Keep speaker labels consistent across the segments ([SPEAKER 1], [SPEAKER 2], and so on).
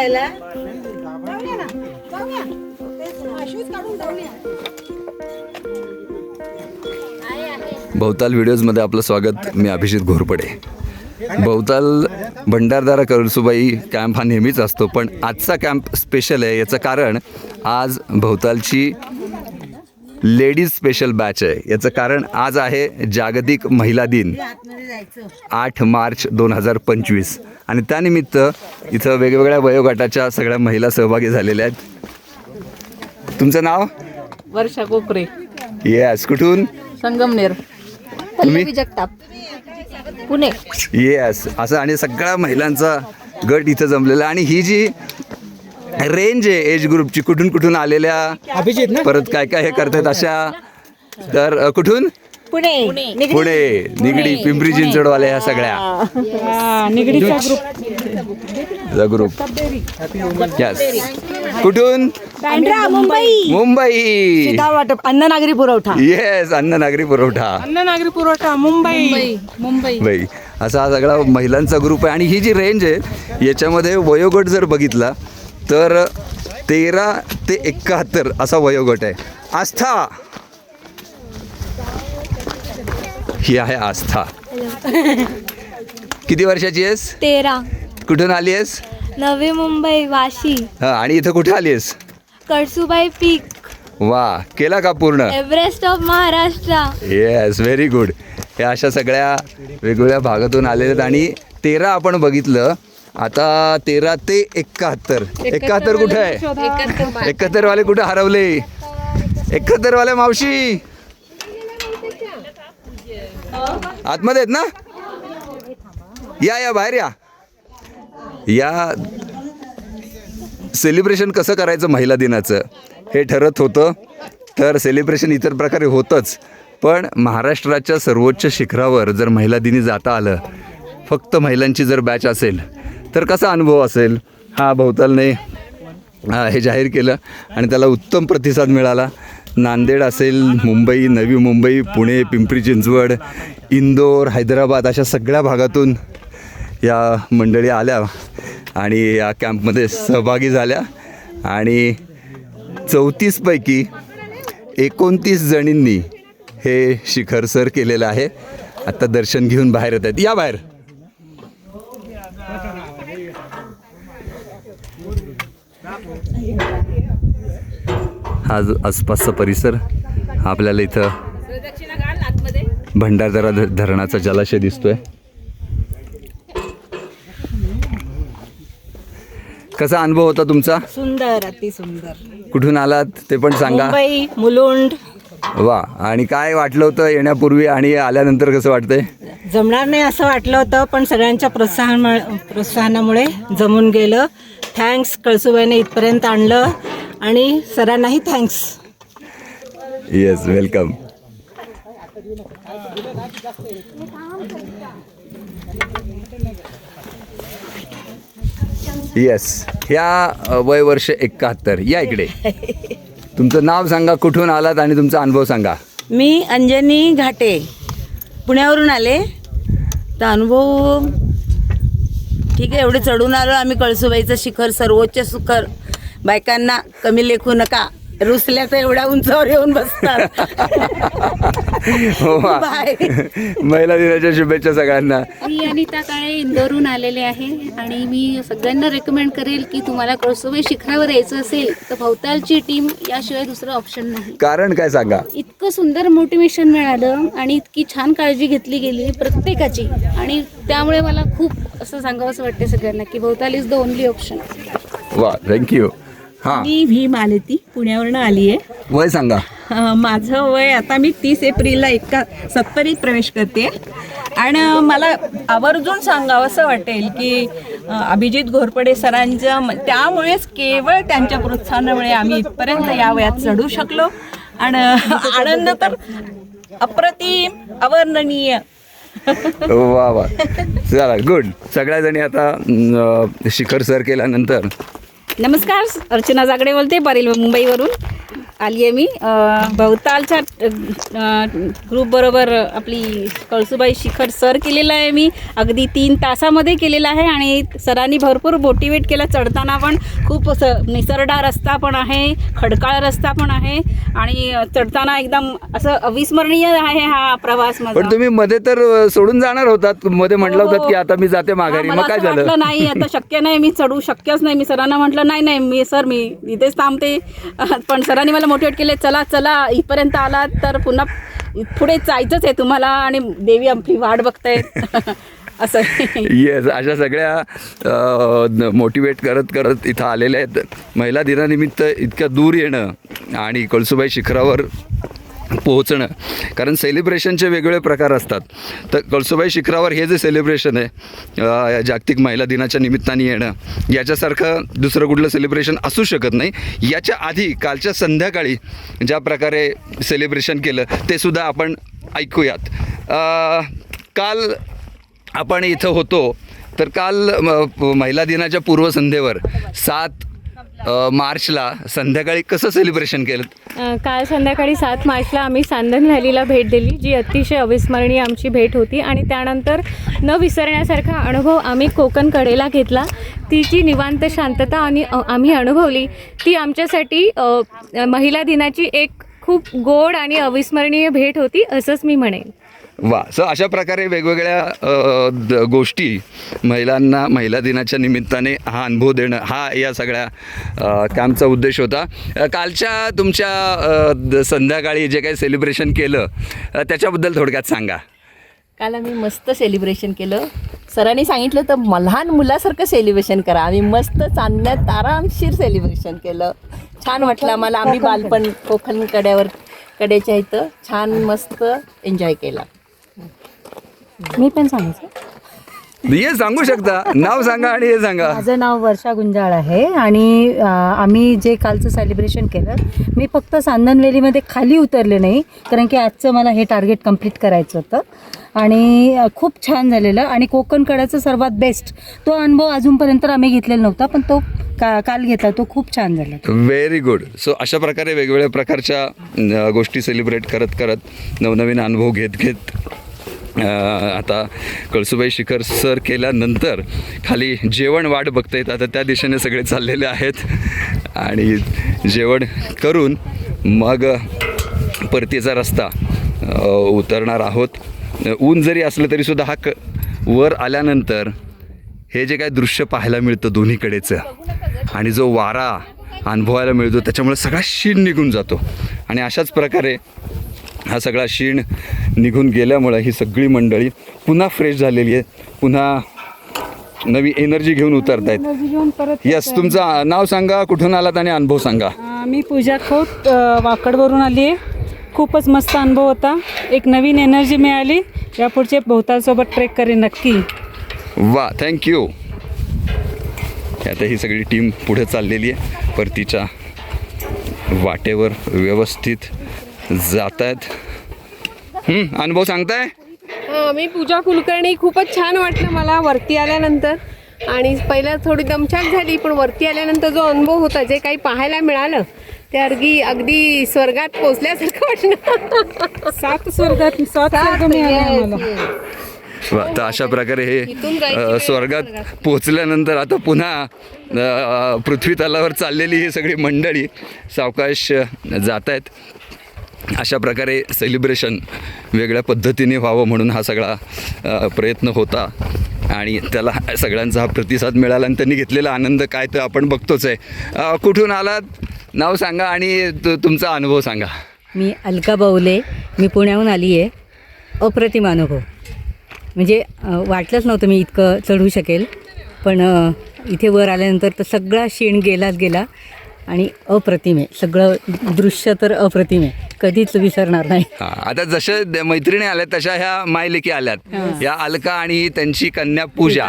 [SPEAKER 1] खेळायला?
[SPEAKER 2] भवताल व्हिडिओजमध्ये आपलं स्वागत. मी अभिजित घोरपडे. भवताल भंडारदारा करसुबाई कॅम्प हा नेहमीच असतो पण आजचा कॅम्प स्पेशल आहे. याचं कारण आज भवतालची लेडीज स्पेशल बॅच आहे. याचं कारण आज आहे जागतिक महिला दिन. आठ मार्च दोन हजार पंचवीस. आणि त्यानिमित्त इथं वेगवेगळ्या वयोगटाच्या सगळ्या महिला सहभागी झालेल्या आहेत. तुमचं नाव?
[SPEAKER 3] वर्षा कोकरे.
[SPEAKER 2] येस कुठून?
[SPEAKER 3] संगमनेर.
[SPEAKER 2] तुम्ही?
[SPEAKER 3] जगताप. पुणे.
[SPEAKER 2] येस असं आणि सगळ्या महिलांचा गट इथं जमलेला आणि ही जी रेंज आहे एज ग्रुपची कुठून कुठून आलेल्या? परत काय काय हे करतात अशा? तर कुठून?
[SPEAKER 1] पुणे.
[SPEAKER 2] पुणे. निगडी. पिंपरी चिंचवडवाल्या ह्या सगळ्या.
[SPEAKER 3] निगडीचा ग्रुप
[SPEAKER 2] ग्रुप यस कुठून?
[SPEAKER 1] बँड्रा मुंबई.
[SPEAKER 2] मुंबई.
[SPEAKER 1] वाटप अन्न नागरी पुरवठा.
[SPEAKER 2] येस अन्न नागरी पुरवठा.
[SPEAKER 3] अन्न नागरी पुरवठा मुंबई. मुंबई.
[SPEAKER 2] बाई असा हा सगळा महिलांचा ग्रुप आहे. आणि ही जी रेंज आहे याच्यामध्ये वयोगट जर बघितला तर तेरा ते एकाहत्तर असा वयोगट आहे. आस्था! ही आहे आस्था. किती वर्षाची आहेस?
[SPEAKER 4] तेरा.
[SPEAKER 2] कुठून आली आहेस?
[SPEAKER 4] नवी मुंबई वाशी.
[SPEAKER 2] हा आणि इथं कुठं आली आहेस?
[SPEAKER 4] कळसुबाई पीक.
[SPEAKER 2] वा केला का पूर्ण?
[SPEAKER 4] Everest of Maharashtra.
[SPEAKER 2] Yes very good या अशा सगळ्या वेगवेगळ्या भागातून आलेल्या आहेत आणि तेरा आपण बघितलं. आता तेरा ते एकाहत्तर. एकाहत्तर कुठे आहे? एकाहत्तर वाले कुठे हरवले? एकाहत्तर वाले मावशी. आतमध्ये आहेत ना? या या बाहेर या. या सेलिब्रेशन कसं करायचं महिला दिनाचं? हे ठरत होतं. तर सेलिब्रेशन इतर प्रकारे होतंच. पण महाराष्ट्राच्या सर्वोच्च शिखरावर जर महिला दिनी जाता आलं फक्त महिलांची जर बॅच असेल तर कसा अनुभव असेल? हा भवतालने हे जाहीर केलं आणि त्याला उत्तम प्रतिसाद मिळाला. नांदेड असेल मुंबई नवी मुंबई पुणे पिंपरी चिंचवड इंदोर हैदराबाद अशा सगळ्या भागातून या मंडळी आल्या आणि या कॅम्पमध्ये सहभागी झाल्या. आणि चौतीसपैकी एकोणतीस जणींनी हे शिखर सर केलेलं आहे. आत्ता दर्शन घेऊन बाहेर येत आहेत. या बाहेर. हा जो आसपासचा परिसर आपल्याला इथं भंडारदरा धरणाचा जलाशय दिसतोय. कसा अनुभव होता तुमचा?
[SPEAKER 1] सुंदर अति सुंदर.
[SPEAKER 2] कुठून आलात ते पण सांगा.
[SPEAKER 1] मुंबई मुलुंड.
[SPEAKER 2] वा आणि काय वाटलं होतं येण्यापूर्वी आणि आल्यानंतर कसं वाटतंय?
[SPEAKER 1] जमणार नाही असं वाटलं होतं पण सगळ्यांच्या प्रोत्साहन प्रोत्साहनामुळे जमून गेलं. थँक्स कळसुबाईने इथपर्यंत आणलं. आणि सरांनाही थँक्स
[SPEAKER 2] येस वेलकम येस ह्या वय वर्ष एकाहत्तर. या इकडे. तुमचं नाव सांगा कुठून आलात आणि तुमचा अनुभव सांगा.
[SPEAKER 5] मी अंजनी घाटे. पुण्यावरून आले. तर अनुभव ठीक आहे एवढे चढून आलो. आम्ही कळसुबाईचं शिखर सर्वोच्च शिखर बायकांना कमी लेखू नका. रुसल्या तर एवढ्या उंचावर येऊन बसतात.
[SPEAKER 2] हो.
[SPEAKER 5] बाय.
[SPEAKER 2] महिला दिनाच्या शुभेच्छा सगळ्यांना.
[SPEAKER 6] मी अनिता काळे इंदोरहून आलेले आहे आणि मी सगळ्यांना रेकमेंड करेल की तुम्हाला कळसुबाई शिखरावर यायचं असेल तर भवतालची टीम याशिवाय दुसरं ऑप्शन नाही.
[SPEAKER 2] कारण काय सांगा?
[SPEAKER 6] इतकं सुंदर मोटिवेशन मिळालं आणि इतकी छान काळजी घेतली गेली प्रत्येकाची. आणि त्यामुळे मला खूप असं सांगावं असं वाटते सगळ्यांना की Bhavtal is the only option
[SPEAKER 2] वा थँक्यू हां.
[SPEAKER 7] मी व्ही मालती पुण्यावरनं आली आहे
[SPEAKER 2] वय सांगा.
[SPEAKER 7] माझं वय आता मी तीस एप्रिलला एका सत्तरीत प्रवेश करते. आणि मला आवर्जून सांगावं असं वाटेल की अ, अभिजित घोरपडे सरांच्या म- त्यामुळेच केवळ त्यांच्या प्रोत्साहनामुळे आम्ही इथपर्यंत या वयात चढू शकलो. आणि आनंद तर अप्रतिम अवर्णनीय.
[SPEAKER 2] वा वा. चला गुड सगळ्या जणी आता अं, शिखर सर केल्यानंतर
[SPEAKER 8] नमस्कार अर्चना जागडे बोलते बरेल मुंबईवरून.
[SPEAKER 7] आली आहे मी भवतालच्या ग्रुप बरोबर आपली कळसुबाई शिखर सर केलेलं आहे मी. अगदी तीन तासामध्ये केलेलं आहे आणि सरांनी भरपूर मोटिवेट केलं. चढताना पण खूप असं निसरडा रस्ता पण आहे खडकाळ रस्ता पण आहे आणि चढताना एकदम असं अविस्मरणीय आहे हा प्रवास
[SPEAKER 2] पण तुम्ही मध्ये तर सोडून जाणार होतात. मध्ये म्हटलं होतात की आता मी जाते माघारी.
[SPEAKER 7] हा,
[SPEAKER 2] मग
[SPEAKER 7] मला
[SPEAKER 2] काय झालं?
[SPEAKER 7] नाही आता शक्य नाही मी चढू शक्यच नाही. मी सरांना म्हटलं नाही नाही मी सर मी इथेच थांबते. पण सरांनी मला मोटिवेट केले चला चला इथपर्यंत आलात तर पुन्हा पुढे जायचंच आहे तुम्हाला आणि देवी आपली वाट बघताय असं.
[SPEAKER 2] येस अशा सगळ्या मोटिवेट करत करत इथं आलेल्या आहेत. महिला दिनानिमित्त इतक्या दूर येणं आणि कळसुबाई शिखरावर पोहोचणं. कारण सेलिब्रेशनचे वेगवेगळे प्रकार असतात. तर कळसुबाई शिखरावर हे जे सेलिब्रेशन आहे जागतिक महिला दिनाच्या निमित्ताने येणं याच्यासारखं दुसरं कुठलं सेलिब्रेशन असू शकत नाही. याच्या आधी कालच्या संध्याकाळी ज्या प्रकारे सेलिब्रेशन केलं ते सुद्धा आपण ऐकूयात. काल आपण इथं होतो तर काल म, प- महिला दिनाच्या पूर्वसंध्येवर सात मार्चला संध्याकाळी कसं सेलिब्रेशन केलं?
[SPEAKER 8] अ, काल संध्याकाळी सात मार्चला आम्ही सांदन व्हॅलीला भेट दिली जी अतिशय अविस्मरणीय आमची भेट होती आणि त्यानंतर न विसरण्यासारखा अनुभव आम्ही कोकण कडेला घेतला. ती जी निवांत शांतता आणि अ, आम्ही अनुभवली. ती आमच्यासाठी अ, महिला दिनाची एक खूप गोड आणि अविस्मरणीय भेट होती असंच मी म्हणेन.
[SPEAKER 2] वा. सो अशा प्रकारे वेगवेगळ्या गोष्टी महिलांना महिला दिनाच्या निमित्ताने हा अनुभव देणं हा या सगळ्या अ, कॅम्पचा उद्देश होता. कालच्या तुमच्या संध्याकाळी जे काही सेलिब्रेशन केलं त्याच्याबद्दल थोडक्यात सांगा.
[SPEAKER 3] काल आम्ही मस्त सेलिब्रेशन केलं. सरांनी सांगितलं तर लहान मुलासारखं सेलिब्रेशन करा. आम्ही मस्त चांदण्यात आरामशीर सेलिब्रेशन केलं. छान वाटलं आम्हाला. आम्ही बालपण कोकण कड्यावर कड्याच्या इथं छान मस्त एन्जॉय केला.
[SPEAKER 8] मी पण सांगायचं
[SPEAKER 2] हे सांगू शकता. नाव सांगा आणि हे सांगा.
[SPEAKER 9] माझं नाव वर्षा गुंजाळ आहे आणि अ, आम्ही जे कालचं सेलिब्रेशन केलं मी फक्त सांदनवेलीमध्ये खाली उतरले नाही कारण की आजचं मला हे टार्गेट कंप्लीट करायचं होतं. आणि अ, खूप छान झालेलं आणि कोकण कड्याचं सर्वात बेस्ट तो अनुभव अजूनपर्यंत आम्ही घेतलेला नव्हता पण तो का काल घेतला तो खूप छान झाला.
[SPEAKER 2] व्हेरी गुड सो अशा प्रकारे वेगवेगळ्या प्रकारच्या अ, गोष्टी सेलिब्रेट करत करत नवनवीन अनुभव घेत घेत आता कळसुबाई शिखर सर केल्यानंतर खाली जेवण वाट बघतायत. आता त्या दिशेने सगळे चाललेले आहेत. आणि जेवण करून मग परतीचा रस्ता उतरणार आहोत. ऊन जरी असलं तरीसुद्धा हा क वर आल्यानंतर हे जे काय दृश्य पाहायला मिळतं दोन्हीकडेचं आणि जो वारा अनुभवायला मिळतो त्याच्यामुळे सगळा शीण निघून जातो. आणि अशाच प्रकारे हा सगळा शीण निघून गेल्यामुळं ही सगळी मंडळी पुन्हा फ्रेश झालेली आहे. पुन्हा नवी एनर्जी घेऊन उतरतायत. यस तुमचं नाव सांगा कुठून आलात आणि अनुभव सांगा.
[SPEAKER 10] मी पूजा खोत वाकडवरून आली आहे. खूपच मस्त अनुभव होता. एक नवीन एनर्जी मिळाली. यापुढचे भोवतालसोबत ट्रेक करेन नक्की.
[SPEAKER 2] वा थँक्यू आता ही सगळी टीम पुढे चाललेली आहे. परतीच्या वाटेवर व्यवस्थित जात आहेत अनुभव सांगताय?
[SPEAKER 11] मी पूजा कुलकर्णी. खूपच छान वाटलं मला वरती आल्यानंतर. आणि पहिलं थोडी दमछाक झाली पण वरती आल्यानंतर जो अनुभव होता जे काही पाहायला मिळालं ते अगदी अगदी स्वर्गात पोचल्यासारखं वाटलं.
[SPEAKER 10] सात स्वर्गात सात
[SPEAKER 2] तर अशा प्रकारे हे स्वर्गात पोचल्यानंतर आता पुन्हा पृथ्वी तलावर चाललेली ही सगळी मंडळी सावकाश जात आहेत अशा प्रकारे सेलिब्रेशन वेगळ्या पद्धतीने व्हावं म्हणून हा सगळा प्रयत्न होता. आणि त्याला सगळ्यांचा हा प्रतिसाद मिळाला आणि त्यांनी घेतलेला आनंद काय तर आपण बघतोच आहे. कुठून आलात? नाव सांगा आणि तुमचा अनुभव सांगा.
[SPEAKER 9] मी अलका बाऊले. मी पुण्याहून आली आहे अप्रतिम अनुभव. म्हणजे वाटलंच नव्हतं मी इतकं चढू शकेल. पण इथे वर आल्यानंतर तर सगळा शेण गेलाच गेला. आणि अप्रतिम आहे. सगळं दृश्य तर अप्रतिम आहे. कधीच विसरणार नाही.
[SPEAKER 2] हा आता जशा द- मैत्रिणी आल्या तशा ह्या मायलेकी आल्यात. या अलका आणि त्यांची कन्या पूजा.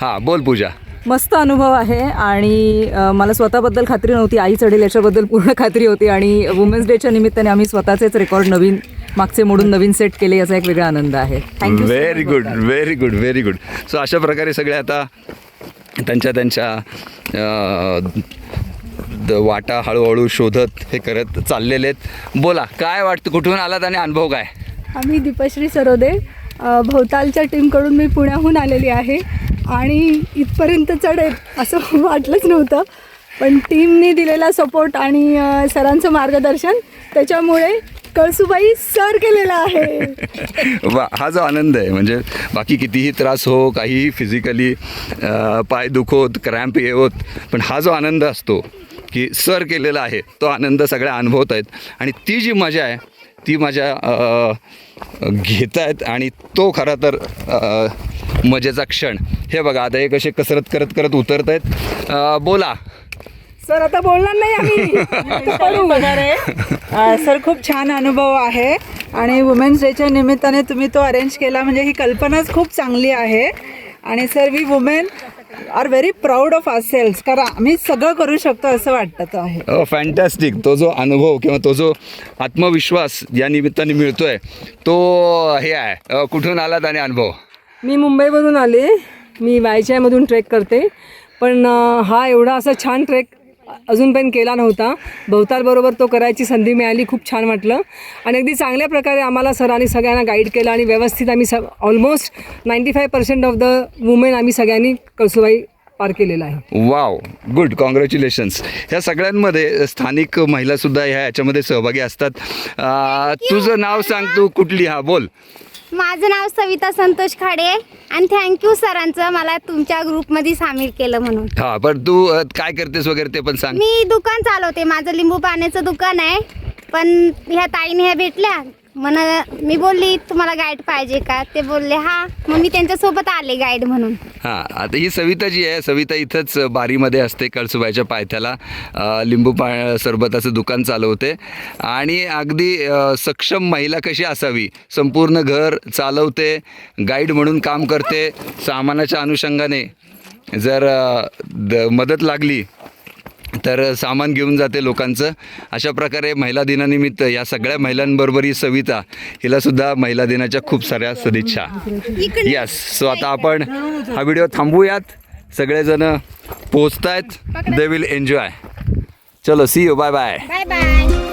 [SPEAKER 2] हा बोल पूजा.
[SPEAKER 7] मस्त अनुभव आहे आणि अ, मला स्वतःबद्दल खात्री नव्हती आई चढेल याच्याबद्दल पूर्ण खात्री होती आणि वुमेन्स डेच्या निमित्ताने आम्ही स्वतःचेच रेकॉर्ड नवीन मागचे मोडून नवीन सेट केले याचा एक वेगळा आनंद आहे. Thank you
[SPEAKER 2] very good very good very good so अशा प्रकारे सगळे आता त्यांच्या त्यांच्या अं, वाटा हळूहळू शोधत हे करत चाललेले आहेत. बोला काय वाटतं? कुठून आलात आणि अनुभव काय?
[SPEAKER 9] आम्ही दीपश्री सरोदे. भोवतालच्या टीमकडून मी पुण्याहून आलेली आहे आणि इथपर्यंत चढेल असं वाटलंच नव्हतं. पण टीमने दिलेला सपोर्ट आणि सरांचं मार्गदर्शन त्याच्यामुळे कळसुबाई सर केलेला आहे.
[SPEAKER 2] वा हा जो आनंद आहे. म्हणजे बाकी कितीही त्रास हो काहीही फिजिकली पाय दुखोत क्रॅम्प येवोत पण हा जो आनंद असतो की सर केलेला आहे. तो आनंद सगळ्या अनुभवत आहेत. आणि ती जी मजा आहे ती मजा घेत आहेत आणि तो खरा तर मजेचा क्षण. हे बघा आता हे कसे कसरत करत करत उतरत आहेत. बोला.
[SPEAKER 12] सर आता बोलणार नाही आम्ही.
[SPEAKER 10] सर खूप छान अनुभव आहे. आणि वुमेन्स डेच्या निमित्ताने तुम्ही तो अरेंज केला. म्हणजे ही कल्पनाच खूप चांगली आहे. आणि sir we women are very proud of ourselves कारण आम्ही सगळं करू शकतो असं वाटतं आहे.
[SPEAKER 2] फॅन्टॅस्टिक तो जो अनुभव किंवा तो जो आत्मविश्वास या निमित्ताने मिळतोय तो हे आहे. अ, कुठून आलात आणि अनुभव?
[SPEAKER 12] मी मुंबईवरून आले. मी वायच्यामधून ट्रेक करते. पण अ, हा एवढा असा छान ट्रेक अजूनपर्यंत केला नव्हता. भवतालबरोबर तो करायची संधी मिळाली खूप छान वाटलं. आणि अगदी चांगल्या प्रकारे आम्हाला सरांनी सगळ्यांना गाईड केलं आणि व्यवस्थित आम्ही स almost ninety five percent of the women आम्ही सगळ्यांनी कळसुबाई पार केलेला आहे.
[SPEAKER 2] वाव गुड कॉंग्रॅच्युलेशन्स ह्या सगळ्यांमध्ये स्थानिक महिलासुद्धा ह्या याच्यामध्ये सहभागी असतात. तुझं नाव सांग तू कुठली? हा बोल.
[SPEAKER 4] माझं नाव सविता संतोष खाडे आणि थँक्यू सरांचं मला तुमच्या ग्रुपमध्ये सामील केलं म्हणून.
[SPEAKER 2] हा पण तू अ, काय करतेस वगैरे ते पण सांग.
[SPEAKER 4] मी दुकान चालवते. माझं लिंबू पाण्याचं दुकान आहे. पण ह्या ताईने ह्या भेटल्या. म्हणा मी बोलली तुम्हाला गाईड पाहिजे का? ते बोलले हा. मग मी त्यांच्यासोबत आले गाईड म्हणून.
[SPEAKER 2] हां आता ही सविता जी आहे सविता इथंच बारीमध्ये असते कळसुबाईच्या पायथ्याला. अ, लिंबू पा सरबताचं दुकान चालवते. आणि अगदी अ, सक्षम महिला कशी असावी? संपूर्ण घर चालवते गाईड म्हणून काम करते. सामानाच्या अनुषंगाने जर अ, द मदत लागली तर सामान घेऊन जाते लोकांचं. अशा प्रकारे महिला दिनानिमित्त या सगळ्या महिलांबरोबर ही सविता हिलासुद्धा महिला दिनाच्या खूप साऱ्या सदिच्छा यस सो आता आपण हा व्हिडिओ थांबवूयात सगळेजण पोचतायत दे विल एन्जॉय चलो see you bye bye
[SPEAKER 4] bye bye